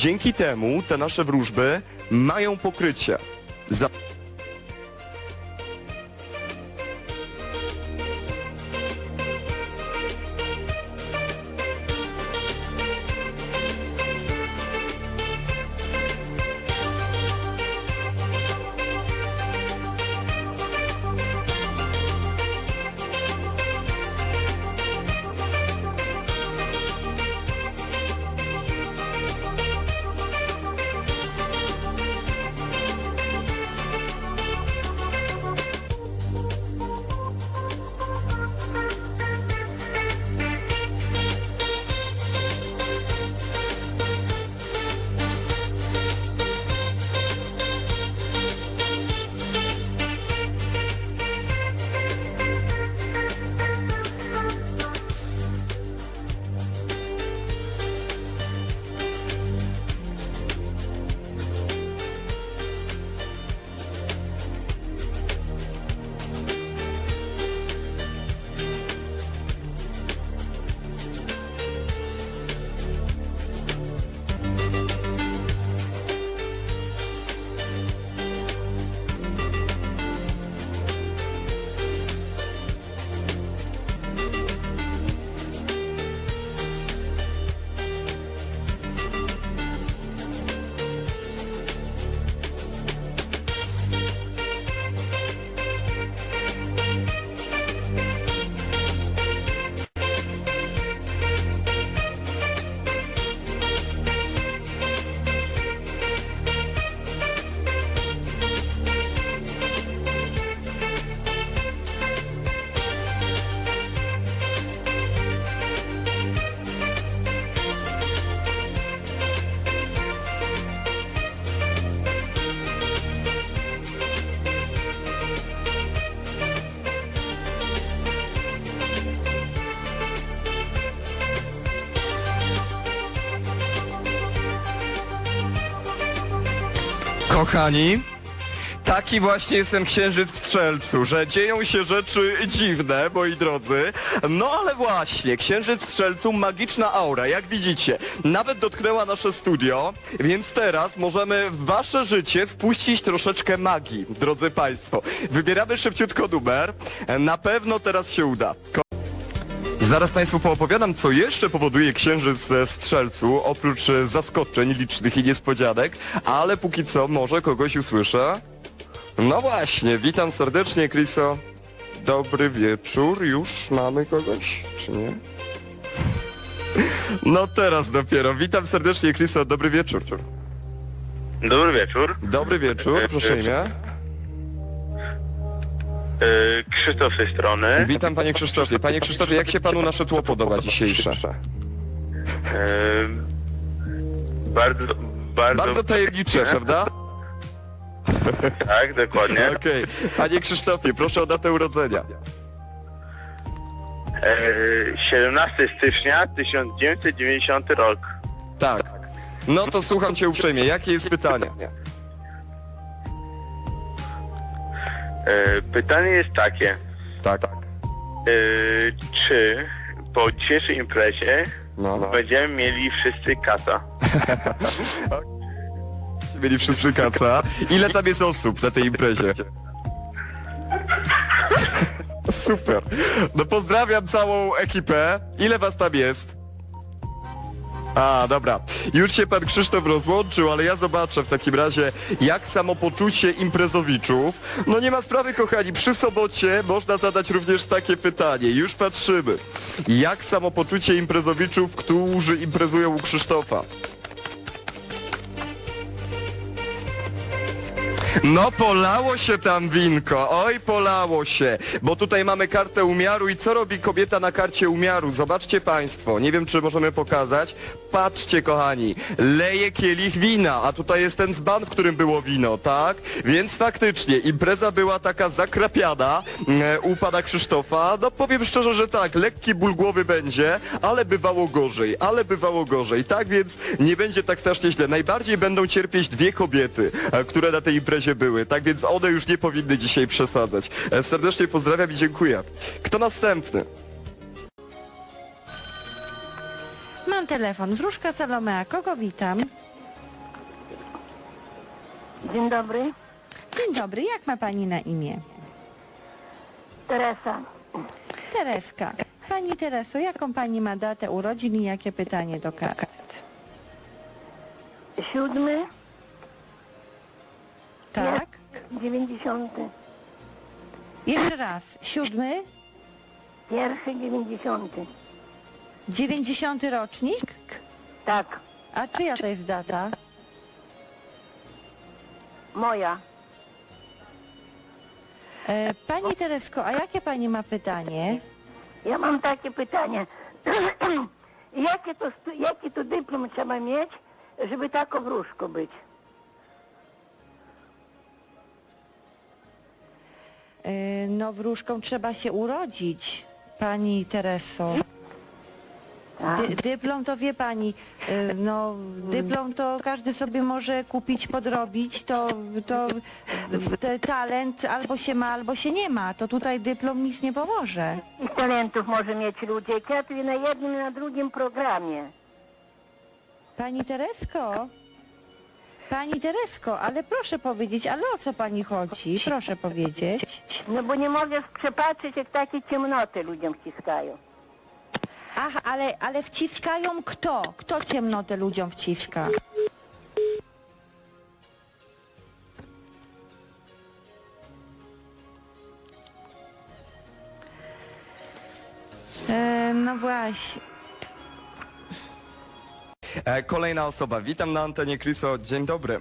Dzięki temu te nasze wróżby mają pokrycie. Za... Kochani, taki właśnie jest ten księżyc w strzelcu, że dzieją się rzeczy dziwne, moi drodzy. No ale właśnie, księżyc w strzelcu, magiczna aura, jak widzicie. Nawet dotknęła nasze studio, więc teraz możemy w wasze życie wpuścić troszeczkę magii, drodzy państwo. Wybieramy szybciutko numer, na pewno teraz się uda. Zaraz Państwu poopowiadam, co jeszcze powoduje księżyc w strzelcu, oprócz zaskoczeń licznych i niespodzianek, ale póki co może kogoś usłyszę. No właśnie, witam serdecznie, Kriso. Dobry wieczór, już mamy kogoś, czy nie? No teraz dopiero. Witam serdecznie, Kriso, dobry wieczór. Dobry wieczór. Dobry wieczór, proszę imię. Yy, Krzysztof z tej strony. Witam panie Krzysztofie. Panie Krzysztofie, jak się panu nasze tło podoba dzisiejsze? Yy, bardzo, bardzo, Bardzo tajemnicze, prawda? Tak, dokładnie. Okej. Panie Krzysztofie, proszę o datę urodzenia. Yy, 17 stycznia 1990 rok. Tak. No to słucham cię uprzejmie. Jakie jest pytanie? Pytanie jest takie. Tak. Yy, czy po dzisiejszej imprezie No. będziemy mieli wszyscy kasa? Mieli wszyscy kaca. Ile tam jest osób na tej imprezie? Super. No pozdrawiam całą ekipę. Ile was tam jest? A, dobra. Już się pan Krzysztof rozłączył, ale ja zobaczę w takim razie, jak samopoczucie imprezowiczów. No nie ma sprawy, kochani. Przy sobocie można zadać również takie pytanie. Już patrzymy. Jak samopoczucie imprezowiczów, którzy imprezują u Krzysztofa? No polało się tam winko, oj polało się, bo tutaj mamy kartę umiaru i co robi kobieta na karcie umiaru? Zobaczcie państwo, nie wiem czy możemy pokazać. Patrzcie kochani, leje kielich wina, a tutaj jest ten dzban, w którym było wino, tak? Więc faktycznie impreza była taka zakrapiana e, u pana Krzysztofa. No powiem szczerze, że tak, lekki ból głowy będzie, ale bywało gorzej, ale bywało gorzej. Tak więc nie będzie tak strasznie źle. Najbardziej będą cierpieć dwie kobiety, e, które na tej imprezie były. Tak więc one już nie powinny dzisiaj przesadzać. E, Serdecznie pozdrawiam i dziękuję. Kto następny? Mam telefon. Wróżka Salomea. Kogo witam? Dzień dobry, Dzień dobry, jak ma pani na imię? Teresa. Tereska. Pani Tereso, jaką pani ma datę urodzin i jakie pytanie do kart? Siódmy, Tak? dziewięćdziesiąty. Jeszcze raz. Siódmy, Pierwszy, dziewięćdziesiąty. dziewięćdziesiąty rocznik? Tak, A czyja to jest data? moja. E, pani Teresko, a jakie pani ma pytanie? Ja mam takie pytanie. Jakie to, stu- jaki to dyplom trzeba mieć, żeby taką wróżką być? No wróżką trzeba się urodzić, pani Tereso. Tak? Dy, dyplom to wie pani, y, no dyplom to każdy sobie może kupić, podrobić, to, to te, talent albo się ma, albo się nie ma, to tutaj dyplom nic nie pomoże. Ich talentów może mieć ludzie. Tu na jednym i na drugim programie. Pani Teresko, pani Teresko, ale proszę powiedzieć, ale o co pani chodzi? Proszę powiedzieć. No bo nie mogę przepatrzeć, jak takie ciemnoty ludziom wciskają. Ach, ale, ale wciskają kto? Kto ciemnotę ludziom wciska? E, no właśnie. E, kolejna osoba, witam na antenie Chriso, dzień dobry.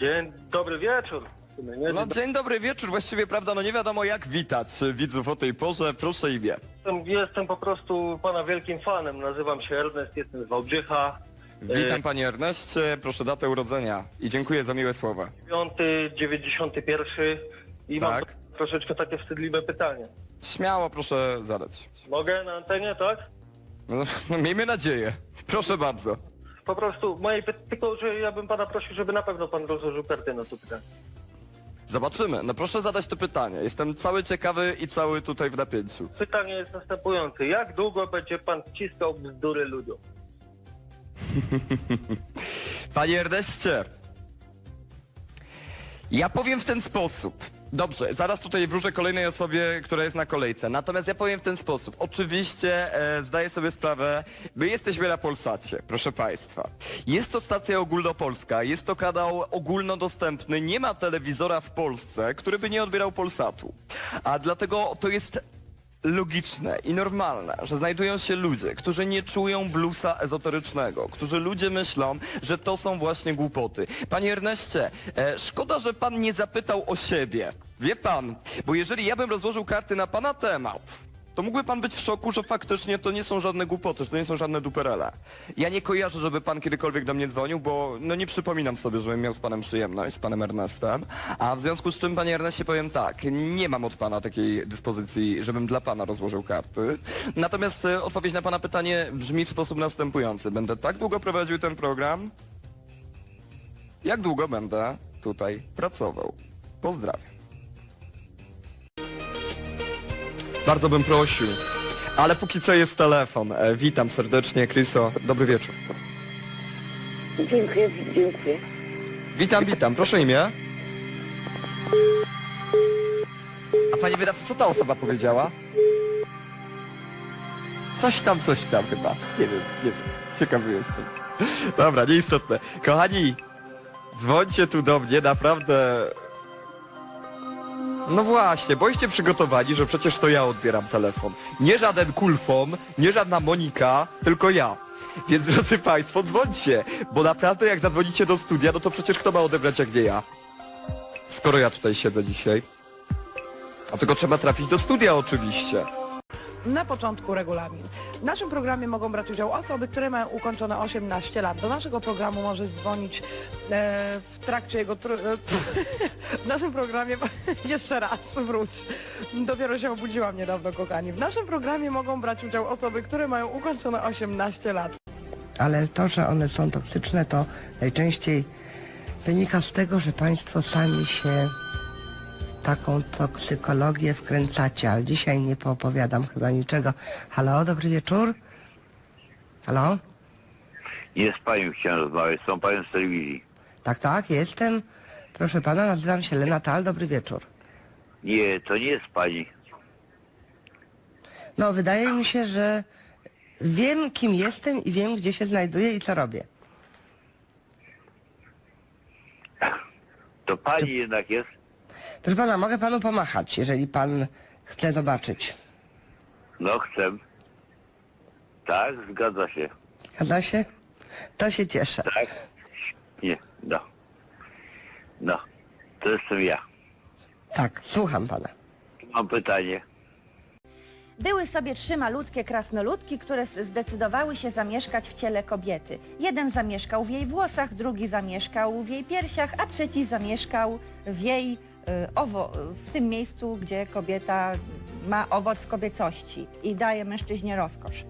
Dzień dobry wieczór. w sumie, Nie? No dzień dobry wieczór, właściwie prawda, no nie wiadomo jak witać widzów o tej porze, proszę imię. Jestem, jestem po prostu pana wielkim fanem. Nazywam się Ernest, jestem z Wałbrzycha. Witam panie Erneście, proszę datę urodzenia i dziękuję za miłe słowa. 5, 91 i mam Tak. troszeczkę takie wstydliwe pytanie. Śmiało proszę zadać. Mogę na antenie, tak? No, miejmy nadzieję, proszę bardzo. Po prostu moje py- tylko, że ja bym pana prosił, żeby na pewno pan rozłożył kartę na to pytanie. Zobaczymy, no proszę zadać to pytanie, jestem cały ciekawy i cały tutaj w napięciu. Pytanie jest następujące. Jak długo będzie pan wciskał bzdury ludziom? Panie Erneście, ja powiem w ten sposób. Dobrze, zaraz tutaj wróżę kolejnej osobie, która jest na kolejce. Natomiast ja powiem w ten sposób. Oczywiście e, zdaję sobie sprawę, my jesteśmy na Polsacie, proszę Państwa. Jest to stacja ogólnopolska, jest to kanał ogólnodostępny, nie ma telewizora w Polsce, który by nie odbierał Polsatu. A dlatego to jest logiczne i normalne, że znajdują się ludzie, którzy nie czują bluesa ezoterycznego, którzy ludzie myślą, że to są właśnie głupoty. Panie Erneście, e, szkoda, że pan nie zapytał o siebie. Wie pan, bo jeżeli ja bym rozłożył karty na pana temat, to mógłby pan być w szoku, że faktycznie to nie są żadne głupoty, że to nie są żadne duperele. Ja nie kojarzę, żeby pan kiedykolwiek do mnie dzwonił, bo no nie przypominam sobie, żebym miał z panem przyjemność, z panem Ernestem. A w związku z czym, panie Ernestie, powiem tak, nie mam od pana takiej dyspozycji, żebym dla pana rozłożył karty. Natomiast e, odpowiedź na pana pytanie brzmi w sposób następujący. Będę tak długo prowadził ten program, jak długo będę tutaj pracował. Pozdrawiam. Bardzo bym prosił. Ale póki co jest telefon. E, witam serdecznie, Chriso. Dobry wieczór. Dziękuję, dziękuję. Witam, witam. Proszę imię. A panie wydawco, co ta osoba powiedziała? Coś tam, coś tam chyba. Nie wiem, nie wiem. Ciekawy jestem. Dobra, nieistotne. Kochani, dzwońcie tu do mnie, naprawdę... No właśnie, boście przygotowani, że przecież to ja odbieram telefon. Nie żaden kulfon, nie żadna Monika, tylko ja. Więc drodzy Państwo, dzwońcie, bo naprawdę jak zadzwonicie do studia, no to przecież kto ma odebrać jak nie ja? Skoro ja tutaj siedzę dzisiaj. A tylko trzeba trafić do studia oczywiście. Na początku regulamin. W naszym programie mogą brać udział osoby, które mają ukończone 18 lat. Do naszego programu może dzwonić e, w trakcie jego... Tru... e, w naszym programie... Jeszcze raz, wróć. Dopiero się obudziłam niedawno, kochani. W naszym programie mogą brać udział osoby, które mają ukończone 18 lat. ale to, że one są toksyczne, to najczęściej wynika z tego, że Państwo sami się taką toksykologię wkręcacie, ale dzisiaj nie poopowiadam chyba niczego. Halo, dobry wieczór. Halo? Nie z panią chciałem rozmawiać, tą panią z telewizji. Tak, tak, jestem. Proszę pana, nazywam się Lena Tal, dobry wieczór. Nie, to nie jest pani. No, wydaje mi się, że wiem, kim jestem i wiem, gdzie się znajduję i co robię. To pani jednak jest. Proszę pana, mogę panu pomachać, jeżeli pan chce zobaczyć. No chcę. Tak, zgadza się. Zgadza się? To się cieszę. Tak? Nie, no. No, to jestem ja. Tak, słucham pana. Mam pytanie. Były sobie trzy malutkie krasnoludki, które zdecydowały się zamieszkać w ciele kobiety. Jeden zamieszkał w jej włosach, drugi zamieszkał w jej piersiach, a trzeci zamieszkał w jej owo, w tym miejscu, gdzie kobieta ma owoc kobiecości i daje mężczyźnie rozkosz.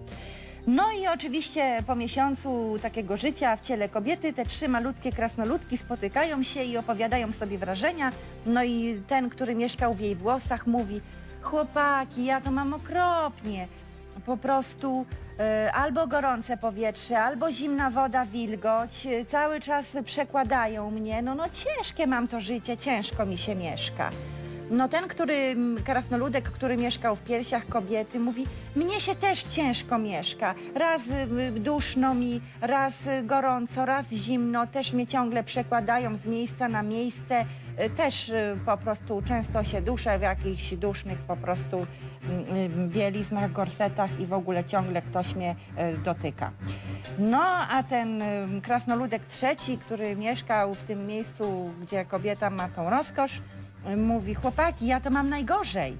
No i oczywiście po miesiącu takiego życia w ciele kobiety te trzy malutkie krasnoludki spotykają się i opowiadają sobie wrażenia. No i ten, który mieszkał w jej włosach mówi chłopaki, ja to mam okropnie. Po prostu e, albo gorące powietrze, albo zimna woda, wilgoć. e, Cały czas przekładają mnie. No, no ciężkie mam to życie, ciężko mi się mieszka. No ten, który, krasnoludek, który mieszkał w piersiach kobiety, mówi, mnie się też ciężko mieszka. Raz y, duszno mi, raz y, gorąco, raz zimno, też mnie ciągle przekładają z miejsca na miejsce. Y, Też po prostu często się duszę w jakichś dusznych po prostu bieliznach, gorsetach i w ogóle ciągle ktoś mnie dotyka. No, a ten krasnoludek trzeci, który mieszkał w tym miejscu, gdzie kobieta ma tą rozkosz, mówi, chłopaki, ja to mam najgorzej.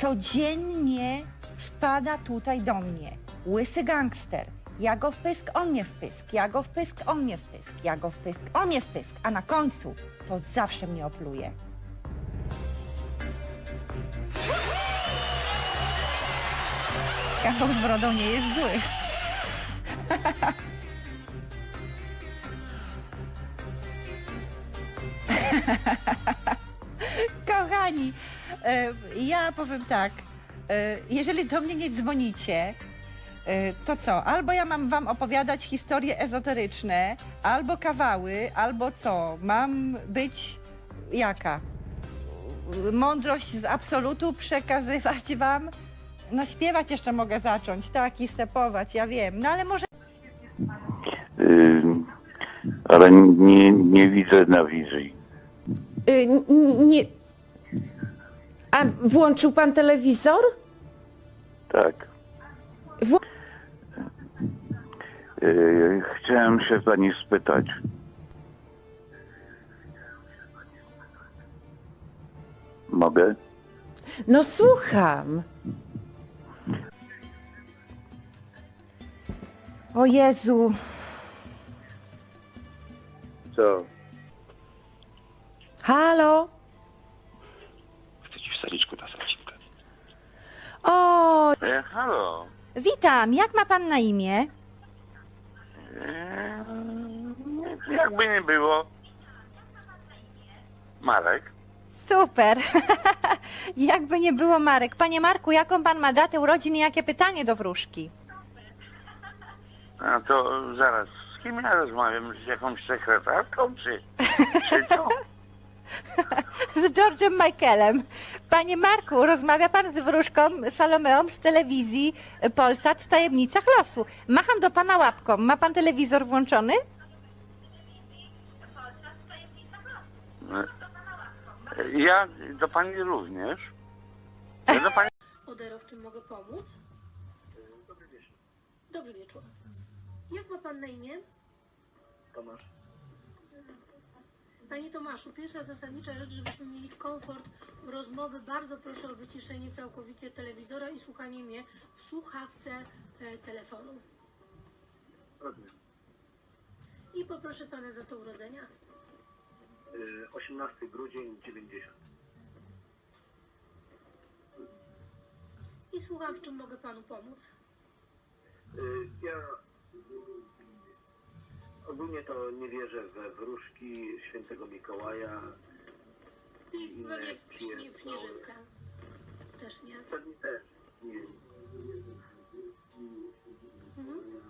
Codziennie wpada tutaj do mnie łysy gangster. Ja go w pysk, on mnie w pysk, ja go w pysk, on mnie w pysk, ja go w pysk, on mnie w pysk, a na końcu to zawsze mnie opluje. Kawał z brodą nie jest zły. E, ja powiem tak, e, jeżeli do mnie nie dzwonicie, e, to co? Albo ja mam wam opowiadać historie ezoteryczne, albo kawały, albo co? Mam być jaka? Mądrość z absolutu przekazywać wam? No śpiewać jeszcze mogę zacząć, tak, i stepować, ja wiem. No ale może Yy, ale nie, nie widzę na wizji. Y, n- nie. A włączył pan telewizor? Tak. Wło- Yy, chciałem się pani spytać. Mogę? No słucham. O Jezu, Co? Halo? O, E, halo? witam, jak ma pan na imię? E, jakby nie było. Marek? Super. Jakby nie było Marek. Panie Marku, jaką pan ma datę urodzin i jakie pytanie do wróżki? A to zaraz, z kim ja rozmawiam? Z jakąś sekretarką, czy, czy co? Z George'em Michaelem. Panie Marku, rozmawia pan z wróżką Salomeą z telewizji Polsat w Tajemnicach Losu. Macham do pana łapką. Ma pan telewizor włączony? Ja do pani również. Ja do pani... Odero, w czym mogę pomóc? Dobry wieczór. Dobry wieczór. Jak ma pan na imię? Tomasz. Panie Tomaszu, pierwsza zasadnicza rzecz, żebyśmy mieli komfort rozmowy, bardzo proszę o wyciszenie całkowicie telewizora i słuchanie mnie w słuchawce e, telefonu. I poproszę pana datę urodzenia. 18 grudzień 90. I słucham, w czym mogę panu pomóc. Ja ogólnie to nie wierzę we wróżki świętego Mikołaja. I pewnie w, śnie, w śnieżynkę. Też nie. Pewnie też. Nie. Mhm.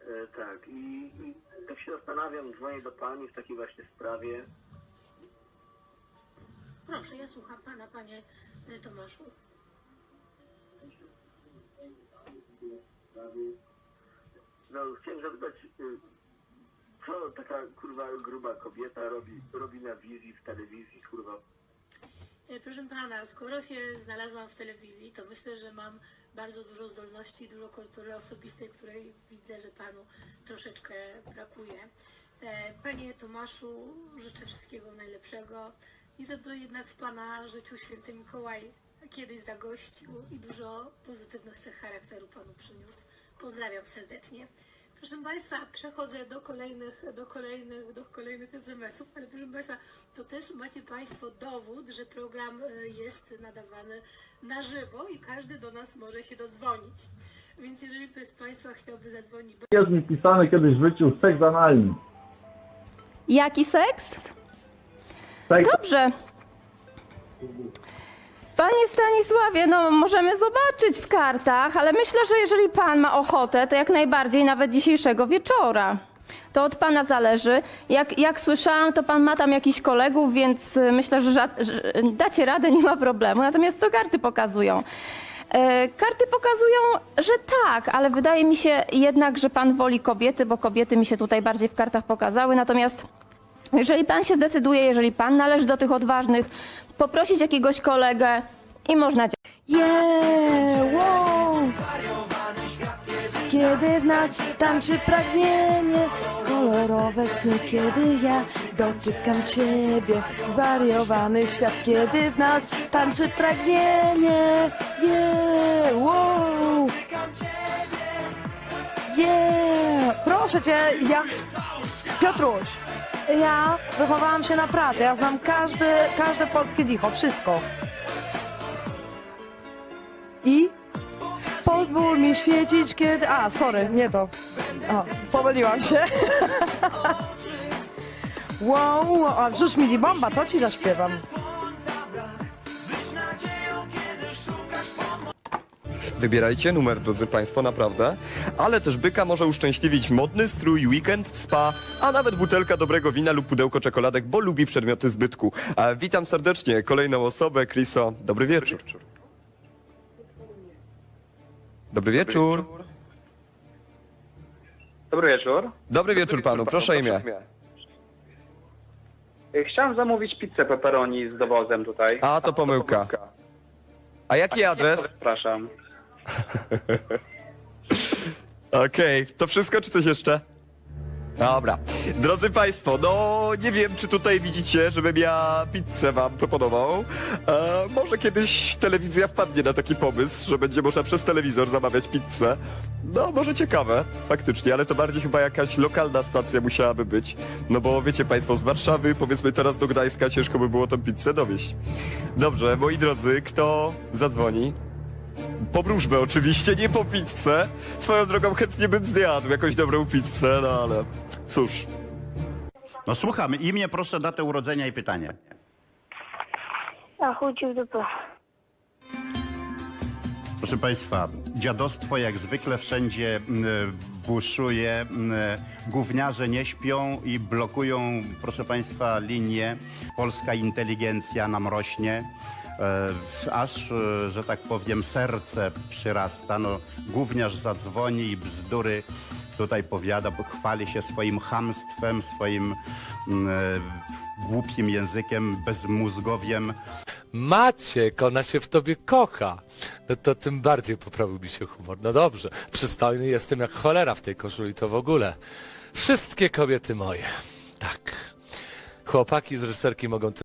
E, tak. I, I tak się zastanawiam, dzwonię do pani w takiej właśnie sprawie. Proszę, ja słucham pana, panie e, Tomaszu. No, chciałem zapytać, y, co taka kurwa gruba kobieta robi, robi na wizji, w telewizji, kurwa. E, Proszę pana, skoro się znalazłam w telewizji, to myślę, że mam bardzo dużo zdolności, dużo kultury osobistej, której widzę, że panu troszeczkę brakuje. E, Panie Tomaszu, życzę wszystkiego najlepszego i żeby jednak w pana życiu święty Mikołaj kiedyś zagościł i dużo pozytywnych cech charakteru panu przyniósł. Pozdrawiam serdecznie. Proszę Państwa, przechodzę do kolejnych, do kolejnych, do kolejnych SMS-ów, ale proszę Państwa, to też macie Państwo dowód, że program e, jest nadawany na żywo i każdy do nas może się dodzwonić. Więc jeżeli ktoś z Państwa chciałby zadzwonić, Jest mi pisane kiedyś w życiu seks analny. Jaki seks? Seks Dobrze. Panie Stanisławie, no możemy zobaczyć w kartach, ale myślę, że jeżeli pan ma ochotę, to jak najbardziej nawet dzisiejszego wieczora. To od pana zależy. Jak, jak słyszałam, to pan ma tam jakichś kolegów, więc y, myślę, że, że dacie radę, nie ma problemu. Natomiast co karty pokazują? E, Karty pokazują, że tak, ale wydaje mi się jednak, że pan woli kobiety, bo kobiety mi się tutaj bardziej w kartach pokazały. Natomiast jeżeli pan się zdecyduje, jeżeli pan należy do tych odważnych, poprosić jakiegoś kolegę i można działać. Yeah, wow. Kiedy w nas tańczy pragnienie, kolorowe sny, kiedy ja dotykam ciebie, zwariowany świat, kiedy w nas tańczy pragnienie, yeah, wow. Yeah, proszę cię, ja, Piotruś, ja wychowałam się na pracy, ja znam każde, każde polskie dicho, wszystko. I pozwól mi świecić, kiedy... A, sorry, nie to. A, pomyliłam się. wow, a wrzuć mi bomba, to ci zaśpiewam. Wybierajcie numer, drodzy Państwo, naprawdę. Ale też byka może uszczęśliwić modny strój, weekend w spa, a nawet butelka dobrego wina lub pudełko czekoladek, bo lubi przedmioty zbytku. A witam serdecznie kolejną osobę, Chriso. Dobry wieczór. Dobry wieczór. Dobry wieczór. Dobry wieczór panu, proszę imię. Chciałem zamówić pizzę pepperoni z dowozem tutaj. A, to pomyłka. A jaki adres? Przepraszam. Okej, to wszystko czy coś jeszcze? Dobra. Drodzy Państwo, no nie wiem, czy tutaj widzicie, żebym ja pizzę Wam proponował. E, może kiedyś telewizja wpadnie na taki pomysł, że będzie można przez telewizor zamawiać pizzę. No, może ciekawe, faktycznie, ale to bardziej chyba jakaś lokalna stacja musiałaby być. No bo wiecie Państwo, z Warszawy, powiedzmy teraz do Gdańska, ciężko by było tą pizzę dowieść. Dobrze, moi drodzy, kto zadzwoni? Po wróżbę oczywiście, nie po pizzę. Swoją drogą chętnie bym zjadł jakąś dobrą pizzę, no ale cóż. No słuchamy, imię proszę, datę urodzenia i pytanie. A chuj w dupę. Proszę Państwa, dziadostwo jak zwykle wszędzie m, buszuje, m, gówniarze nie śpią i blokują, proszę Państwa, linie. Polska inteligencja nam rośnie. E, aż, e, że tak powiem, serce przyrasta. No, gówniarz zadzwoni i bzdury tutaj powiada, bo chwali się swoim chamstwem, swoim m, e, głupim językiem, bezmózgowiem. Maciek, ona się w tobie kocha. No to tym bardziej poprawił mi się humor. No dobrze, przystojny jestem jak cholera w tej koszuli, to w ogóle. Wszystkie kobiety moje. Tak. Chłopaki z ryserki mogą